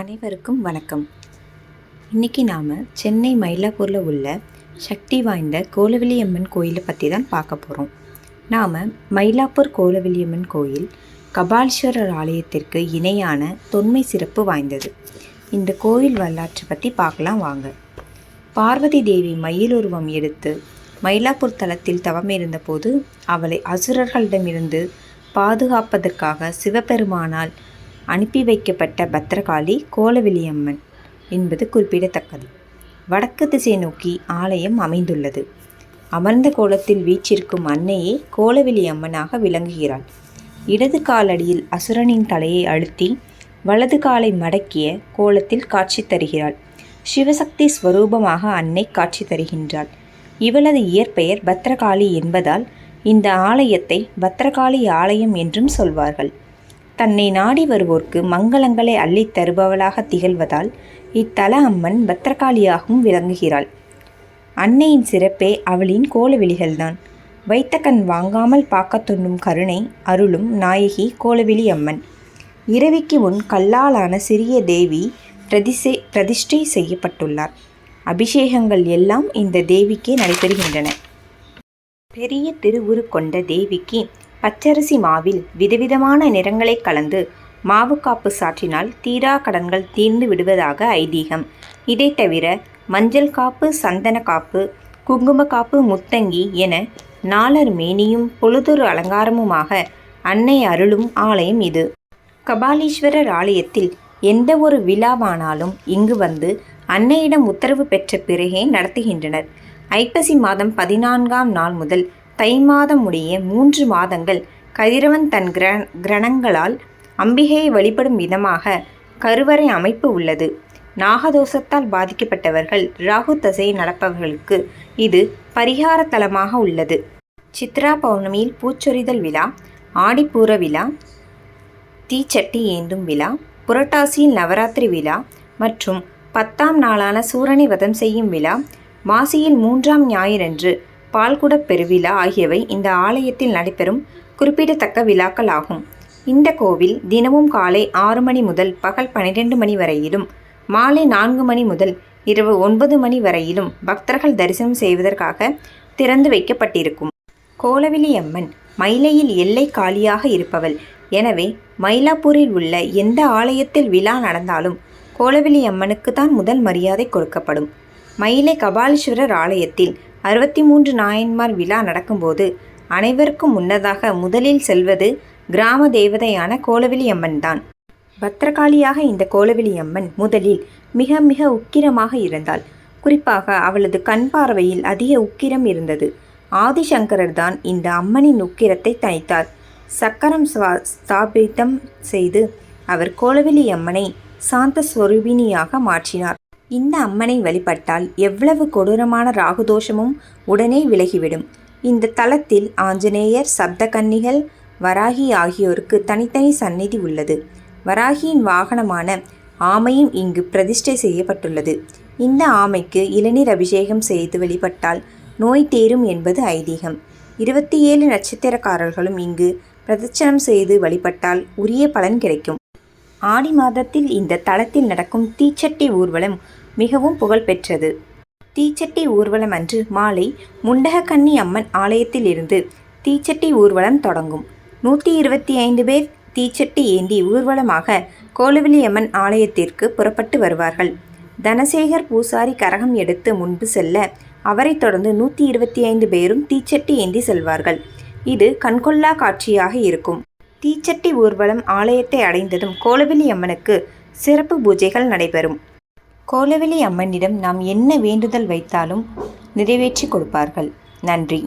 அனைவருக்கும் வணக்கம். இன்றைக்கி நாம் சென்னை மயிலாப்பூரில் உள்ள சக்தி வாய்ந்த கோலவெளியம்மன் கோயிலை பற்றி தான் பார்க்க போகிறோம் நாம் மயிலாப்பூர் கோலவெளியம்மன் கோயில் கபாலீஸ்வரர் ஆலயத்திற்கு இணையான தொன்மை சிறப்பு வாய்ந்தது. இந்த கோயில் வரலாற்றை பற்றி பார்க்கலாம் வாங்க. பார்வதி தேவி மயிலுருவம் எடுத்து மயிலாப்பூர் தலத்தில் தவம் இருந்தபோது அவளை அசுரர்களிடமிருந்து பாதுகாப்பதற்காக சிவபெருமானால் அனுப்பி வைக்கப்பட்ட பத்ரகாளி கோலவெளியம்மன் என்பது குறிப்பிடத்தக்கது. வடக்கு திசை நோக்கி ஆலயம் அமைந்துள்ளது. அமர்ந்த கோலத்தில் வீச்சிருக்கும் அன்னையே கோலவெளி அம்மனாக விளங்குகிறாள். இடது காலடியில் அசுரனின் தலையை அழுத்தி வலது காலை மடக்கிய கோலத்தில் காட்சி தருகிறாள். சிவசக்தி ஸ்வரூபமாக அன்னை காட்சி தருகின்றாள். இவளது இயற்பெயர் பத்ரகாளி என்பதால் இந்த ஆலயத்தை பத்ரகாளி ஆலயம் என்றும் சொல்வார்கள். தன்னை நாடி வருவோர்க்கு மங்களங்களை அள்ளித் தருபவளாக திகழ்வதால் இத்தல அம்மன் பத்ரகாளியாகவும் விளங்குகிறாள். அன்னையின் சிறப்பே அவளின் கோலவெளிகள்தான் வைத்த கண் வாங்காமல் பார்க்க துண்ணும் கருணை அருளும் நாயகி கோலவெளி அம்மன். இரவிக்கு முன் கல்லாலான சிறிய தேவி பிரதிசை பிரதிஷ்டை செய்யப்பட்டுள்ளார். அபிஷேகங்கள் எல்லாம் இந்த தேவிக்கே நடைபெறுகின்றன. பெரிய திருவுரு கொண்ட தேவிக்கு பச்சரிசி மாவில் விதவிதமான நிறங்களை கலந்து மாவு காப்பு சாற்றினால் தீரா கடன்கள் தீர்ந்து விடுவதாக ஐதீகம். இதை தவிர மஞ்சள் காப்பு சந்தன காப்பு குங்கும காப்பு முத்தங்கி என நாளர் மேனியும் பொழுதொரு அலங்காரமுமாக அன்னை அருளும் ஆலயம் இது. கபாலீஸ்வரர் ஆலயத்தில் எந்த ஒரு விழாவானாலும் இங்கு வந்து அன்னையிடம் உத்தரவு பெற்ற பிறகே நடத்துகின்றனர். ஐப்பசி மாதம் பதினான்காம் நாள் முதல் தை மாதம் முடிய மூன்று மாதங்கள் கதிரவன் தன் கிர கிரணங்களால் அம்பிகையை வழிபடும் விதமாக கருவறை அமைப்பு உள்ளது. நாகதோஷத்தால் பாதிக்கப்பட்டவர்கள் ராகு தசையை நடப்பவர்களுக்கு இது பரிகார தலமாக உள்ளது. சித்ரா பௌர்ணமியில் பூச்சொரிதல் விழா ஆடிப்பூர விழா தீச்சட்டி ஏந்தும் விழா புரட்டாசியில் நவராத்திரி விழா மற்றும் பத்தாம் நாளான சூரனை வதம் செய்யும் விழா மாசியில் மூன்றாம் ஞாயிறன்று பால்குடப் பெருவிழா ஆகியவை இந்த ஆலயத்தில் நடைபெறும் குறிப்பிடத்தக்க விழாக்கள் ஆகும் இந்த கோவில் தினமும் காலை ஆறு மணி முதல் பகல் பன்னிரெண்டு மணி வரையிலும் மாலை நான்கு மணி முதல் இரவு ஒன்பது மணி வரையிலும் பக்தர்கள் தரிசனம் செய்வதற்காக திறந்து வைக்கப்பட்டிருக்கும். கோலவிலி அம்மன் மயிலையில் எல்லை காலியாக இருப்பவள். எனவே மயிலாப்பூரில் உள்ள எந்த ஆலயத்தில் விழா நடந்தாலும் கோலவிலி அம்மனுக்கு தான் முதல் மரியாதை கொடுக்கப்படும். மயிலை கபாலீஸ்வரர் ஆலயத்தில் அறுபத்தி மூன்று நாயன்மார் விழா நடக்கும்போது அனைவருக்கும் முன்னதாக முதலில் செல்வது கிராம தேவதையான கோலவெளி அம்மன் தான் பத்திரகாளியாக இந்த கோலவெளி அம்மன் முதலில் மிக மிக உக்கிரமாக இருந்தாள். குறிப்பாக அவளது கண் பார்வையில் அதிக உக்கிரம் இருந்தது. ஆதிசங்கரர் தான் இந்த அம்மனின் உக்கிரத்தை தணித்தார். சக்கரம் ஸ்வா- ஸ்தாபிதம் செய்து அவர் கோலவெளி அம்மனை சாந்த ஸ்வரூபிணியாக மாற்றினார். இந்த அம்மனை வழிபட்டால் எவ்வளவு கொடூரமான ராகுதோஷமும் உடனே விலகிவிடும். இந்த தலத்தில் ஆஞ்சநேயர் சப்தகன்னிகள் வராகி ஆகியோருக்கு தனித்தனி சந்நிதி உள்ளது. வராகியின் வாகனமான ஆமையும் இங்கு பிரதிஷ்டை செய்யப்பட்டுள்ளது. இந்த ஆமைக்கு இளநீர் அபிஷேகம் செய்து வழிபட்டால் நோய் தேரும் என்பது ஐதீகம். இருபத்தி ஏழு நட்சத்திரக்காரர்களும் இங்கு பிரதட்சணம் செய்து வழிபட்டால் உரிய பலன் கிடைக்கும். ஆடி மாதத்தில் இந்த தளத்தில் நடக்கும் தீச்சட்டி ஊர்வலம் மிகவும் புகழ்பெற்றது தீச்சட்டி ஊர்வலம் அன்று மாலை முண்டகக்கன்னி அம்மன் ஆலயத்தில் இருந்து தீச்சட்டி ஊர்வலம் தொடங்கும். நூற்றி இருபத்தி ஐந்து பேர் தீச்சட்டி ஏந்தி ஊர்வலமாக கோலவிலியம்மன் ஆலயத்திற்கு புறப்பட்டு வருவார்கள். தனசேகர் பூசாரி கரகம் எடுத்து முன்பு செல்ல அவரைத் தொடர்ந்து நூற்றி இருபத்தி ஐந்து பேரும் தீச்சட்டி ஏந்தி செல்வார்கள். இது கண்கொள்ளா காட்சியாக இருக்கும். தீச்சட்டி ஊர்வலம் ஆலயத்தை அடைந்ததும் கோலவெளி அம்மனுக்கு சிறப்பு பூஜைகள் நடைபெறும். கோலவெளி அம்மனிடம் நாம் என்ன வேண்டுதல் வைத்தாலும் நிறைவேற்றி கொடுப்பார்கள். நன்றி.